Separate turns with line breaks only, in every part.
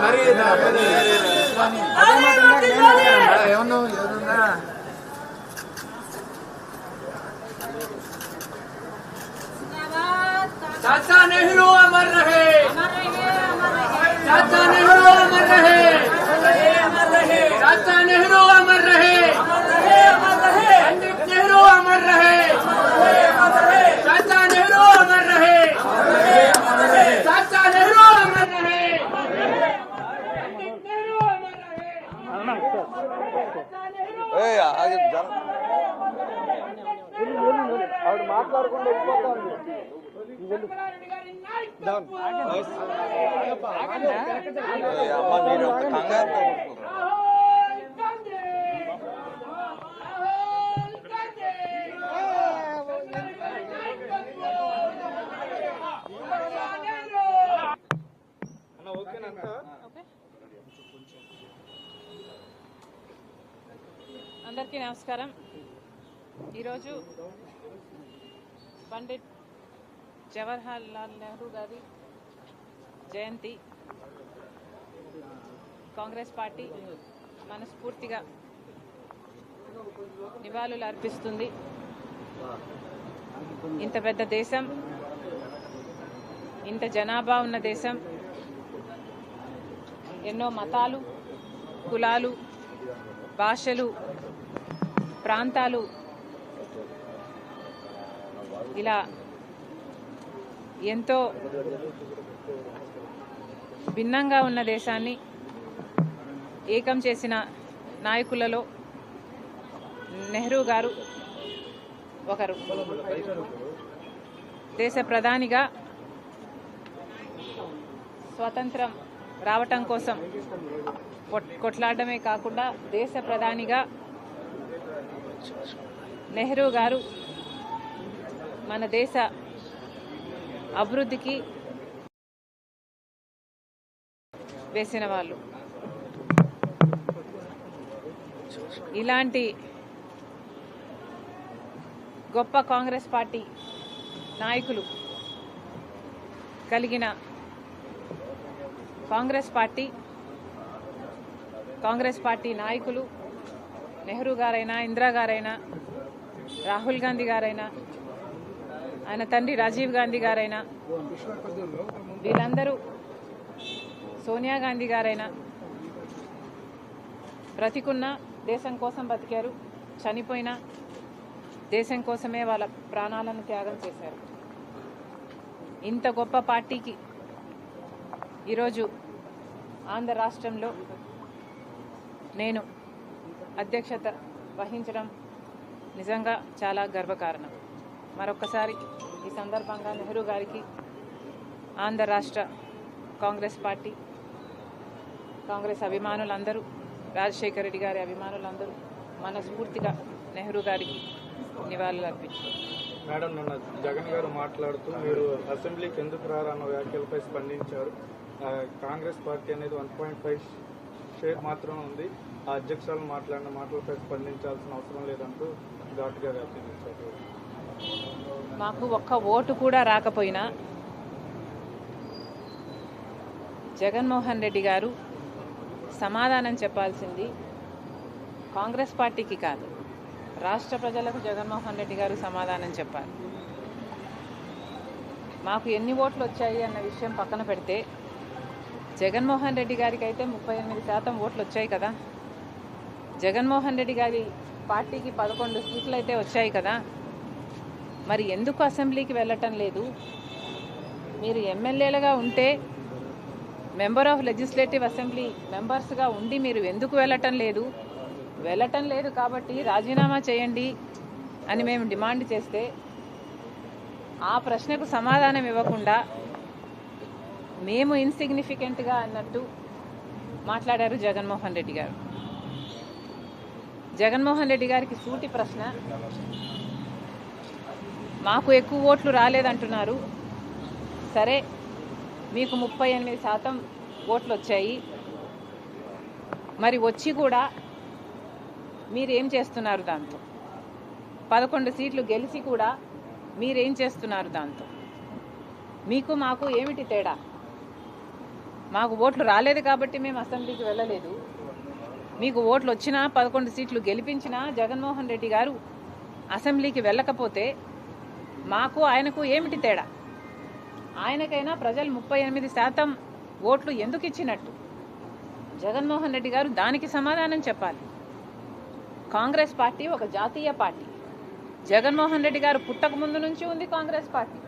మరి ఏమన్నా ఎవరున్నా
चाचा नेहरू अमर रहे चाचा नेहरू अमर रहे चाचा नेहरू
ఆవిడ మాట్లాడకుండా వెళ్ళిపోతా ఉంది.
అమ్మ మీరు కంగారు
అందరికీ నమస్కారం. ఈరోజు పండిట్ జవహర్లాల్ లాల్ నెహ్రూ గారి జయంతి కాంగ్రెస్ పార్టీ మనస్ఫూర్తిగా నివాళులు అర్పిస్తుంది. ఇంత పెద్ద దేశం ఇంత జనాభా ఉన్న దేశం ఎన్నో మతాలు కులాలు భాషలు ప్రాంతాలు ఇలా ఎంతో భిన్నంగా ఉన్న దేశాన్ని ఏకం చేసిన నాయకులలో నెహ్రూ గారు ఒకరు. దేశ ప్రధానిగా స్వతంత్రం రావటం కోసం కొట్- కొట్లాడమే కాకుండా దేశ ప్రధానిగా నెహ్రూ గారు మన దేశ అభివృద్ధికి వేసిన వాళ్ళు. ఇలాంటి గొప్ప కాంగ్రెస్ పార్టీ నాయకులు కలిగిన కాంగ్రెస్ పార్టీ కాంగ్రెస్ పార్టీ నాయకులు నెహ్రూ గారైనా ఇందిరా గారైనా రాహుల్ గాంధీ గారైనా ఆయన తండ్రి రాజీవ్ గాంధీ గారైనా వీళ్ళందరూ సోనియా గాంధీ గారైనా బ్రతికున్న దేశం కోసం బతికారు చనిపోయినా దేశం కోసమే వాళ్ళ ప్రాణాలను త్యాగం చేశారు. ఇంత గొప్ప పార్టీకి ఈరోజు ఆంధ్ర రాష్ట్రంలో నేను అధ్యక్షత వహించడం నిజంగా చాలా గర్వకారణం. మరొకసారి ఈ సందర్భంగా నెహ్రూ గారికి ఆంధ్ర రాష్ట్ర కాంగ్రెస్ పార్టీ కాంగ్రెస్ అభిమానులందరూ రాజశేఖర రెడ్డి గారి అభిమానులందరూ మనస్ఫూర్తిగా నెహ్రూ గారికి నివాళులు అర్పించారు
మేడం నిన్న జగన్ గారు మాట్లాడుతూ మీరు అసెంబ్లీకి ఎందుకు రారన్న వ్యాఖ్యలపై స్పందించారు. కాంగ్రెస్ పార్టీ అనేది వన్ పాయింట్ ఫైవ్ షేర్ మాత్రమే ఉంది. ఆ అధ్యక్షులు మాట్లాడిన మాటలపై స్పందించాల్సిన అవసరం లేదంటూ ఘాటుగా వ్యాఖ్యానించారు.
మాకు ఒక్క ఓటు కూడా రాకపోయినా జగన్మోహన్ రెడ్డి గారు సమాధానం చెప్పాల్సింది కాంగ్రెస్ పార్టీకి కాదు. రాష్ట్ర ప్రజలకు జగన్మోహన్ రెడ్డి గారు సమాధానం చెప్పాలి. మాకు ఎన్ని ఓట్లు వచ్చాయి అన్న విషయం పక్కన పెడితే జగన్మోహన్ రెడ్డి గారికి అయితే ముప్పై ఎనిమిది శాతం ఓట్లు వచ్చాయి కదా. జగన్మోహన్ రెడ్డి గారి పార్టీకి పదకొండు సీట్లు అయితే వచ్చాయి కదా. మరి ఎందుకు అసెంబ్లీకి వెళ్ళటం లేదు? మీరు ఎమ్మెల్యేలుగా ఉంటే మెంబర్ ఆఫ్ లెజిస్లేటివ్ అసెంబ్లీ మెంబర్స్గా ఉండి మీరు ఎందుకు వెళ్ళటం లేదు? వెళ్ళటం లేదు కాబట్టి రాజీనామా చేయండి అని మేము డిమాండ్ చేస్తే ఆ ప్రశ్నకు సమాధానం ఇవ్వకుండా మేము ఇన్సిగ్నిఫికెంట్గా అన్నట్టు మాట్లాడారు జగన్మోహన్ రెడ్డి గారు. జగన్మోహన్ రెడ్డి గారికి సూటి ప్రశ్న. మాకు ఎక్కువ ఓట్లు రాలేదంటున్నారు. సరే మీకు ముప్పై ఎనిమిది శాతం ఓట్లు వచ్చాయి మరి వచ్చి కూడా మీరేం చేస్తున్నారు దాంతో? పదకొండు సీట్లు గెలిచి కూడా మీరేం చేస్తున్నారు దాంతో? మీకు మాకు ఏమిటి తేడా? మాకు ఓట్లు రాలేదు కాబట్టి మేము అసెంబ్లీకి వెళ్ళలేదు. మీకు ఓట్లు వచ్చినా పదకొండు సీట్లు గెలిపించినా జగన్మోహన్ రెడ్డి గారు అసెంబ్లీకి వెళ్ళకపోతే మాకు ఆయనకు ఏమిటి తేడా? ఆయనకైనా ప్రజలు ముప్పై ఎనిమిది శాతం ఓట్లు ఎందుకు ఇచ్చినట్టు? జగన్మోహన్ రెడ్డి గారు దానికి సమాధానం చెప్పాలి. కాంగ్రెస్ పార్టీ ఒక జాతీయ పార్టీ. జగన్మోహన్ రెడ్డి గారు పుట్టక ముందు నుంచి ఉంది కాంగ్రెస్ పార్టీ.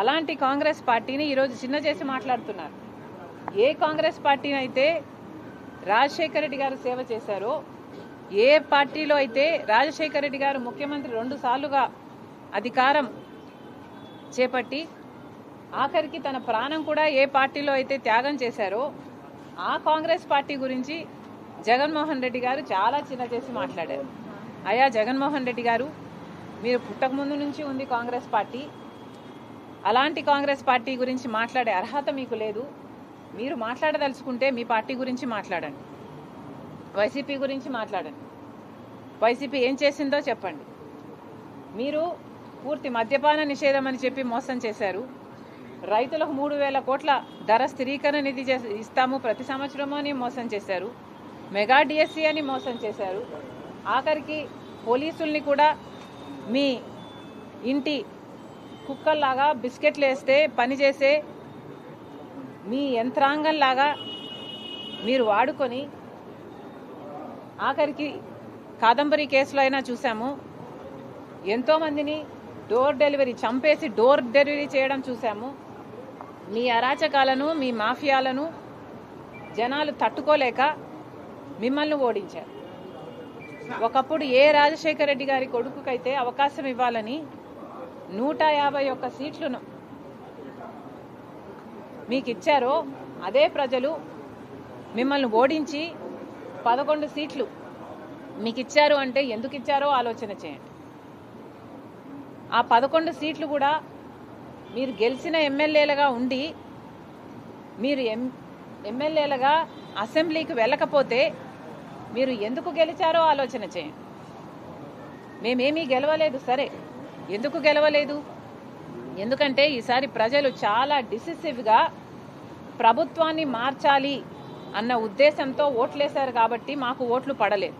అలాంటి కాంగ్రెస్ పార్టీని ఈరోజు చిన్న చేసి మాట్లాడుతున్నారు. ఏ కాంగ్రెస్ పార్టీని అయితే రాజశేఖర రెడ్డి గారు సేవ చేశారో. ఏ పార్టీలో అయితే రాజశేఖర రెడ్డి గారు ముఖ్యమంత్రి రెండు సార్లుగా అధికారం చేపట్టి ఆఖరికి తన ప్రాణం కూడా ఏ పార్టీలో అయితే త్యాగం చేశారో ఆ కాంగ్రెస్ పార్టీ గురించి జగన్మోహన్ రెడ్డి గారు చాలా చిన్న చేసి మాట్లాడారు. అయా జగన్మోహన్ రెడ్డి గారు మీరు పుట్టక ముందు నుంచి ఉంది కాంగ్రెస్ పార్టీ. అలాంటి కాంగ్రెస్ పార్టీ గురించి మాట్లాడే అర్హత మీకు లేదు. మీరు మాట్లాడదలుచుకుంటే మీ పార్టీ గురించి మాట్లాడండి. వైసీపీ గురించి మాట్లాడండి. వైసీపీ ఏం చేసిందో చెప్పండి. మీరు పూర్తి మద్యపాన నిషేధం అని చెప్పి మోసం చేశారు. రైతులకు మూడు వేల కోట్ల ధర స్థిరీకరణ నిధి ఇస్తాము ప్రతి సంవత్సరము అని మోసం చేశారు. మెగా డిఎస్సి అని మోసం చేశారు. ఆఖరికి పోలీసుల్ని కూడా మీ ఇంటి కుక్కల్లాగా బిస్కెట్లు వేస్తే పనిచేసే మీ యంత్రాంగంలాగా మీరు వాడుకొని ఆఖరికి కాదంబరి కేసులో అయినా చూసాము. ఎంతోమందిని డోర్ డెలివరీ చంపేసి డోర్ డెలివరీ చేయడం చూసాము. మీ అరాచకాలను మీ మాఫియాలను జనాలు తట్టుకోలేక మిమ్మల్ని ఓడించారు. ఒకప్పుడు ఏ రాజశేఖర రెడ్డి గారి కొడుకుకైతే అవకాశం ఇవ్వాలని నూట యాభై ఒక్క సీట్లను మీకు ఇచ్చారో అదే ప్రజలు మిమ్మల్ని ఓడించి పదకొండు సీట్లు మీకు ఇచ్చారు అంటే ఎందుకు ఇచ్చారో ఆలోచన చేయండి. ఆ పదకొండు సీట్లు కూడా మీరు గెలిచిన ఎమ్మెల్యేలుగా ఉండి మీరు ఎం ఎమ్మెల్యేలుగా అసెంబ్లీకి వెళ్ళకపోతే మీరు ఎందుకు గెలిచారో ఆలోచన చేయండి. మేమేమీ గెలవలేదు సరే. ఎందుకు గెలవలేదు? ఎందుకంటే ఈసారి ప్రజలు చాలా డిసిసివ్గా ప్రభుత్వాన్ని మార్చాలి అన్న ఉద్దేశంతో ఓట్లేశారు కాబట్టి మాకు ఓట్లు పడలేదు.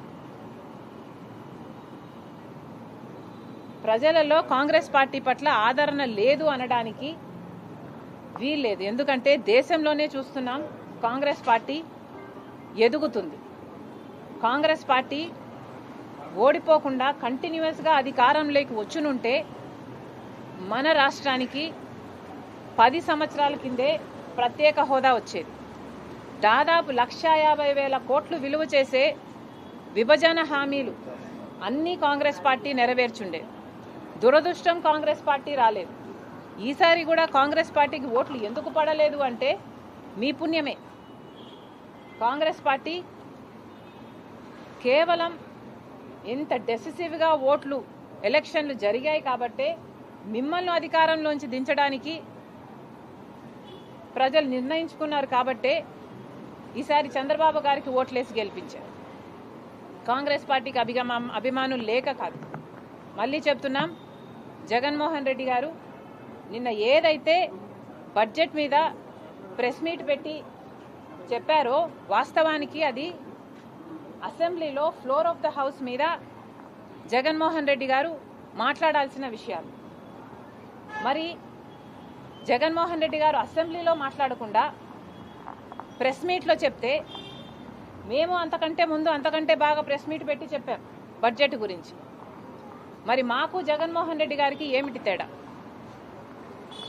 ప్రజలలో కాంగ్రెస్ పార్టీ పట్ల ఆదరణ లేదు అనడానికి వీల్లేదు. ఎందుకంటే దేశంలోనే చూస్తున్నాం కాంగ్రెస్ పార్టీ ఎదుగుతుంది. కాంగ్రెస్ పార్టీ ఓడిపోకుండా కంటిన్యూస్గా అధికారంలోకి వచ్చునుంటే మన రాష్ట్రానికి పది సంవత్సరాల కిందే ప్రత్యేక హోదా వచ్చేది. దాదాపు లక్ష యాభై వేల కోట్లు విలువ చేసే విభజన హామీలు అన్నీ కాంగ్రెస్ పార్టీ నెరవేర్చుండే. దురదృష్టం కాంగ్రెస్ పార్టీ రాలేదు. ఈసారి కూడా కాంగ్రెస్ పార్టీకి ఓట్లు ఎందుకు పడలేదు అంటే మీ పుణ్యమే. కాంగ్రెస్ పార్టీ కేవలం ఇంత డెసిసివ్గా ఓట్లు ఎలక్షన్లు జరిగాయి కాబట్టే మిమ్మల్ని అధికారంలోంచి దించడానికి ప్రజలు నిర్ణయించుకున్నారు కాబట్టే ఈసారి చంద్రబాబు గారికి ఓట్లేసి గెలిపించారు. కాంగ్రెస్ పార్టీకి అభిగమ అభిమానులు లేక కాదు. మళ్ళీ చెప్తున్నాం జగన్మోహన్ రెడ్డి గారు నిన్న ఏదైతే బడ్జెట్ మీద ప్రెస్ మీట్ పెట్టి చెప్పారో వాస్తవానికి అది అసెంబ్లీలో ఫ్లోర్ ఆఫ్ ద హౌస్ మీద జగన్మోహన్ రెడ్డి గారు మాట్లాడాల్సిన విషయాలు. మరి జగన్మోహన్ రెడ్డి గారు అసెంబ్లీలో మాట్లాడకుండా ప్రెస్ మీట్లో చెప్తే మేము అంతకంటే ముందు అంతకంటే బాగా ప్రెస్ మీట్ పెట్టి చెప్పాం బడ్జెట్ గురించి. మరి మాకు జగన్మోహన్ రెడ్డి గారికి ఏమిటి తేడా?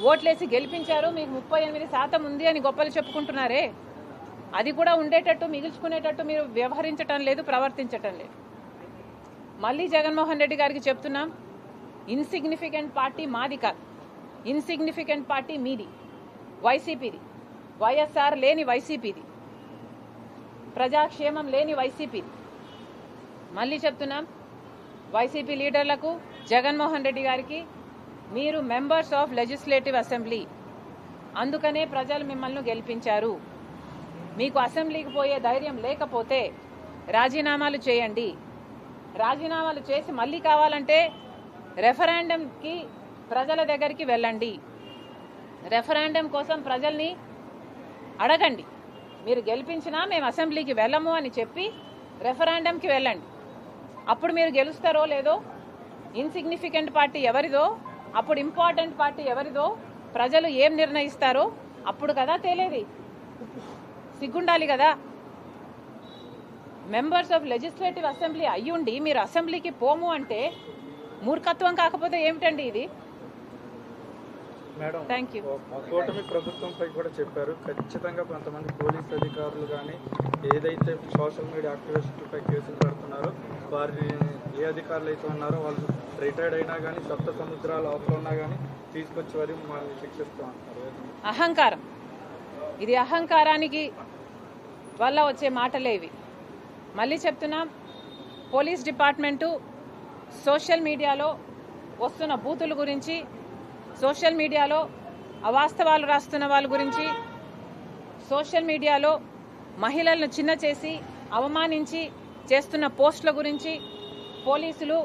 ఓట్లేసి గెలిపించారు మీకు ముప్పై ఎనిమిది శాతం ఉంది అని గొప్పలు చెప్పుకుంటున్నారే. అది కూడా ఉండేటట్టు మిగుల్చుకునేటట్టు మీరు వ్యవహరించటం లేదు ప్రవర్తించటం లేదు. మళ్ళీ జగన్మోహన్ రెడ్డి గారికి చెప్తున్నాం ఇన్సిగ్నిఫికెంట్ పార్టీ మాది కాదు. ఇన్సిగ్నిఫికెంట్ పార్టీ మీది వైసీపీది. వైఎస్ఆర్ లేని వైసీపీది. ప్రజాక్షేమం లేని వైసీపీది మళ్ళీ చెప్తున్నాం వైసీపీ లీడర్లకు జగన్మోహన్ రెడ్డి గారికి మీరు మెంబర్స్ ఆఫ్ లెజిస్లేటివ్ అసెంబ్లీ. అందుకనే ప్రజలు మిమ్మల్ని గెలిపించారు. మీకు అసెంబ్లీకి పోయే ధైర్యం లేకపోతే రాజీనామాలు చేయండి. రాజీనామాలు చేసి మళ్ళీ కావాలంటే రెఫరాండంకి ప్రజల దగ్గరికి వెళ్ళండి. రెఫరాండం కోసం ప్రజల్ని అడగండి. మీరు గెలిపించినా మేము అసెంబ్లీకి వెళ్ళము అని చెప్పి రెఫరాండంకి వెళ్ళండి. అప్పుడు మీరు గెలుస్తారో లేదో ఇన్సిగ్నిఫికెంట్ పార్టీ ఎవరిదో అప్పుడు ఇంపార్టెంట్ పార్టీ ఎవరిదో ప్రజలు ఏం నిర్ణయిస్తారో అప్పుడు కదా తేలేది. సిగ్గుండాలి కదా. మెంబర్స్ ఆఫ్ లెజిస్లేటివ్ అసెంబ్లీ అయ్యుండి మీరు అసెంబ్లీకి పోము అంటే మూర్ఖత్వం కాకపోతే ఏమిటండి ఇది?
మేడం
థ్యాంక్ యూ
కూటమి ప్రభుత్వంపై కూడా చెప్పారు. ఖచ్చితంగా కొంతమంది పోలీస్ అధికారులు కానీ ఏదైతే సోషల్ మీడియా యాక్టివిస్టులపై కేసులు పెడుతున్నారో వారిని ఏ అధికారులు అయితే ఉన్నారో వాళ్ళు రిటైర్డ్ అయినా కానీ సప్త సముద్రాల అవతల ఉన్నా కానీ తీసుకొచ్చి వారి మనల్ని శిక్షిస్తూ అంటారు
అహంకారం. ఇది అహంకారానికి వల్ల వచ్చే మాటలే ఇవి. మళ్ళీ చెప్తున్నాం పోలీస్ డిపార్ట్మెంటు సోషల్ మీడియాలో వస్తున్న బూతుల గురించి సోషల్ మీడియాలో అవాస్తవాలు రాస్తున్న వాళ్ళ గురించి సోషల్ మీడియాలో మహిళలను చిన్న చేసి అవమానించి చేస్తున్న పోస్టుల గురించి పోలీసులు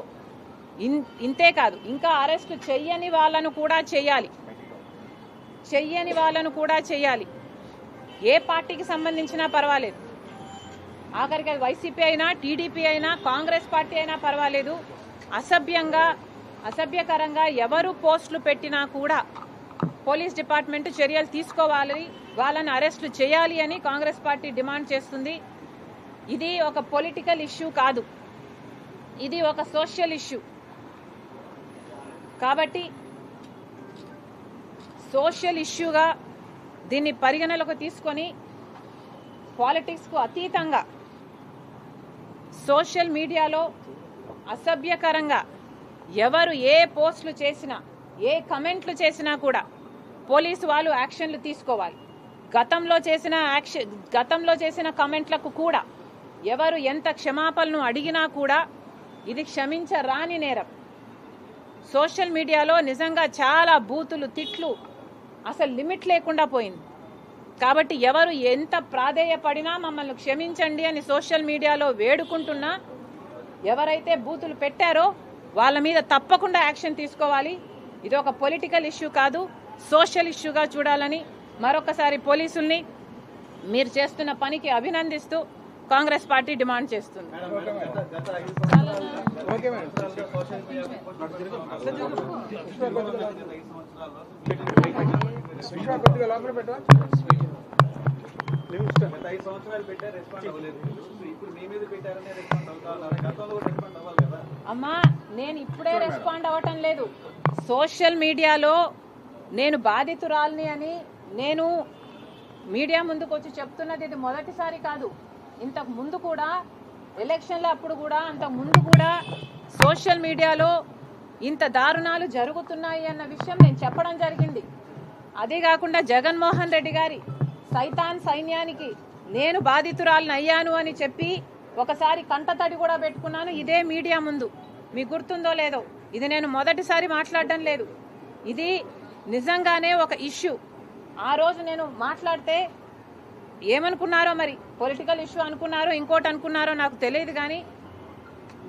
ఇన్ ఇంతే కాదు ఇంకా అరెస్టు చెయ్యని వాళ్ళను కూడా చేయాలి చెయ్యని వాళ్ళను కూడా చేయాలి ఏ పార్టీకి సంబంధించినా పర్వాలేదు. ఆఖరికి వైసీపీ అయినా టీడీపీ అయినా కాంగ్రెస్ పార్టీ అయినా పర్వాలేదు. అసభ్యంగా అసభ్యకరంగా ఎవరు పోస్టులు పెట్టినా కూడా పోలీస్ డిపార్ట్మెంట్ చర్యలు తీసుకోవాలి వాళ్ళని అరెస్టులు చేయాలి అని కాంగ్రెస్ పార్టీ డిమాండ్ చేస్తుంది. ఇది ఒక పొలిటికల్ ఇష్యూ కాదు. ఇది ఒక సోషల్ ఇష్యూ. కాబట్టి సోషల్ ఇష్యూగా దీన్ని పరిగణలోకి తీసుకొని పాలిటిక్స్కు అతీతంగా సోషల్ మీడియాలో అసభ్యకరంగా ఎవరు ఏ పోస్టులు చేసినా ఏ కమెంట్లు చేసినా కూడా పోలీసు వాళ్ళు యాక్షన్లు తీసుకోవాలి. గతంలో చేసిన యాక్షన్ గతంలో చేసిన కమెంట్లకు కూడా ఎవరు ఎంత క్షమాపణను అడిగినా కూడా ఇది క్షమించరాని నేరం. సోషల్ మీడియాలో నిజంగా చాలా బూతులు తిట్లు అసలు లిమిట్ లేకుండా పోయింది. కాబట్టి ఎవరు ఎంత ప్రాధేయపడినా మమ్మల్ని క్షమించండి అని సోషల్ మీడియాలో వేడుకుంటున్నా ఎవరైతే బూతులు పెట్టారో వాళ్ళ మీద తప్పకుండా యాక్షన్ తీసుకోవాలి. ఇది ఒక పొలిటికల్ ఇష్యూ కాదు సోషల్ ఇష్యూగా చూడాలని మరొకసారి పోలీసుల్ని మీరు చేస్తున్న పనికి అభినందిస్తూ కాంగ్రెస్ పార్టీ డిమాండ్ చేస్తుంది.
కొద్దిగా లోపల
ఐదు సంవత్సరాలు పెట్టే రెస్పాండ్ అవ్వలేదు ఇప్పుడు మీ మీద పెట్టారనే రెస్పాండ్ అవుతా గతంలో కూడా రెస్పాండ్ అవ్వాలి కదా?
అమ్మా నేను ఇప్పుడే రెస్పాండ్ అవ్వటం లేదు. సోషల్ మీడియాలో నేను బాధితురాల్ని అని నేను మీడియా ముందుకు వచ్చి చెప్తున్నది ఇది మొదటిసారి కాదు. ఇంతకు ముందు కూడా ఎలక్షన్ల అప్పుడు కూడా అంతకు ముందు కూడా సోషల్ మీడియాలో ఇంత దారుణాలు జరుగుతున్నాయి అన్న విషయం నేను చెప్పడం జరిగింది. అదే కాకుండా జగన్మోహన్ రెడ్డి గారి సైతాన్ సైన్యానికి నేను బాధితురాలను అయ్యాను అని చెప్పి ఒకసారి కంటతడి కూడా పెట్టుకున్నాను. ఇదే మీడియా ముందు. మీకు గుర్తుందో లేదో? ఇది నేను మొదటిసారి మాట్లాడడం లేదు. ఇది నిజంగానే ఒక ఇష్యూ. ఆ రోజు నేను మాట్లాడితే ఏమనుకున్నారో మరి? పొలిటికల్ ఇష్యూ అనుకున్నారో ఇంకోటి అనుకున్నారో నాకు తెలియదు కానీ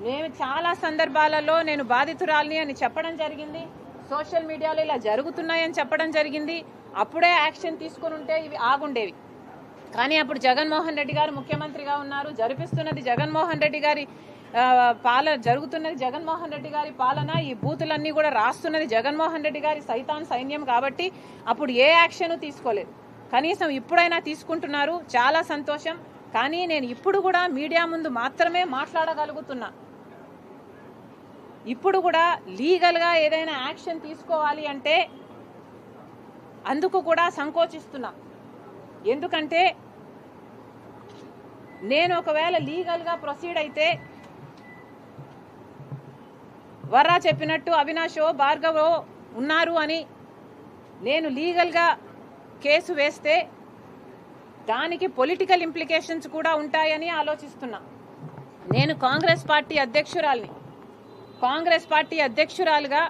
నేను చాలా సందర్భాలలో నేను బాధితురాలిని అని చెప్పడం జరిగింది. సోషల్ మీడియాలో ఇలా జరుగుతున్నాయని చెప్పడం జరిగింది. అప్పుడే యాక్షన్ తీసుకుని ఉంటే ఇవి ఆగుండేవి. కానీ అప్పుడు జగన్మోహన్ రెడ్డి గారు ముఖ్యమంత్రిగా ఉన్నారు. జరిపిస్తున్నది జగన్మోహన్ రెడ్డి గారి పాలన జరుగుతున్నది జగన్మోహన్ రెడ్డి గారి పాలన ఈ బూతులన్నీ కూడా రాస్తున్నది జగన్మోహన్ రెడ్డి గారి సైతాన్ సైన్యం కాబట్టి అప్పుడు ఏ యాక్షన్ తీసుకోలేదు. కనీసం ఇప్పుడైనా తీసుకుంటున్నారు చాలా సంతోషం. కానీ నేను ఇప్పుడు కూడా మీడియా ముందు మాత్రమే మాట్లాడగలుగుతున్నా. ఇప్పుడు కూడా లీగల్గా ఏదైనా యాక్షన్ తీసుకోవాలి అంటే అందుకు కూడా సంకోచిస్తున్నా. ఎందుకంటే నేను ఒకవేళ లీగల్గా ప్రొసీడ్ అయితే వర్రా చెప్పినట్టు అవినాషో భార్గవో ఉన్నారు అని నేను లీగల్గా కేసు వేస్తే దానికి పొలిటికల్ ఇంప్లికేషన్స్ కూడా ఉంటాయని ఆలోచిస్తున్నా. నేను కాంగ్రెస్ పార్టీ అధ్యక్షురాల్ని. కాంగ్రెస్ పార్టీ అధ్యక్షురాలుగా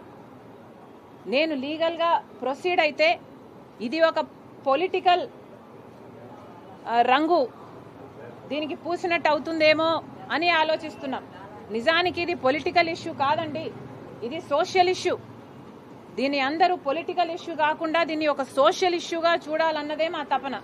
నేను లీగల్గా ప్రొసీడ్ అయితే ఇది ఒక పొలిటికల్ రంగు. దీనికి పూసినట్టు అవుతుందేమో అని ఆలోచిస్తున్నాం. నిజానికి ఇది పొలిటికల్ ఇష్యూ కాదండి. ఇది సోషల్ ఇష్యూ. దీన్ని అందరూ పొలిటికల్ ఇష్యూ కాకుండా దీన్ని ఒక సోషల్ ఇష్యూగా చూడాలన్నదే మా తపన.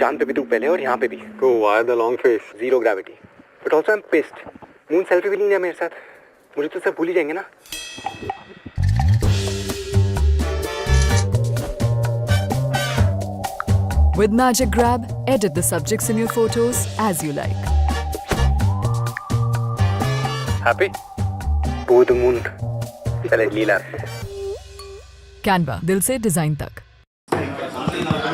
चाँद पे भी तू पहले और यहाँ पे भी। तो why the long face zero gravity but also I am pissed moon selfie भी नहीं लिया मेरे साथ। मुझे तो सब भूल ही जाएँगे ना।
With Magic Grab, edit the subjects in your photos as you like.
Happy? Both moon.
Canva, दिल से डिज़ाइन तक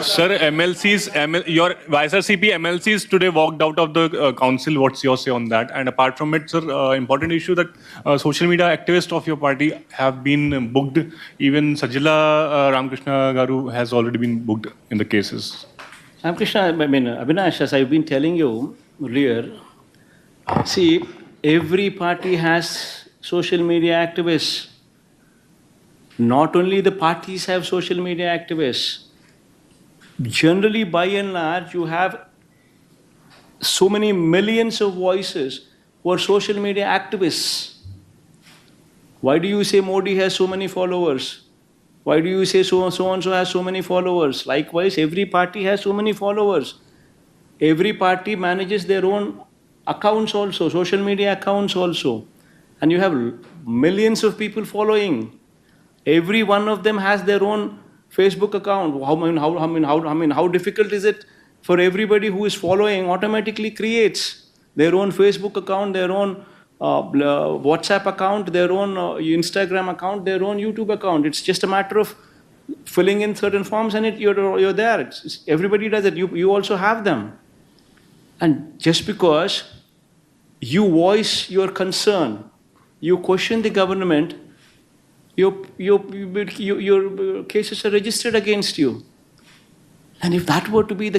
Sir, MLCs, ML, your YSRCP MLCs today walked out of the uh, council. What's your say on that? And apart from it, sir, uh, important issue that uh, social media activists of your party have been booked. Even Sajila uh, Ramakrishna Garu has already been booked in the cases.
Ramakrishna, I mean, Avinash, as I've been telling you earlier, see, every party has social media activists. Not only the parties have social media activists. Generally, by and large, you have so many millions of voices who are social media activists. Why do you say Modi has so many followers? Why do you say so and so and so has so many followers? Likewise, every party has so many followers. Every party manages their own accounts also, social media accounts also. And you have millions of people following. Every one of them has their own Facebook account. How, I mean, how, I mean, how, I mean, how difficult is it for everybody who is following automatically creates their own Facebook account, their own uh, WhatsApp account, their own uh, Instagram account, their own YouTube account. It's just a matter of filling in certain forms and it, you're, you're there. It's, it's- everybody does it. You, you also have them. And just because you voice your concern, you question the government, your, your, your, your cases are registered against you. And if that were to be the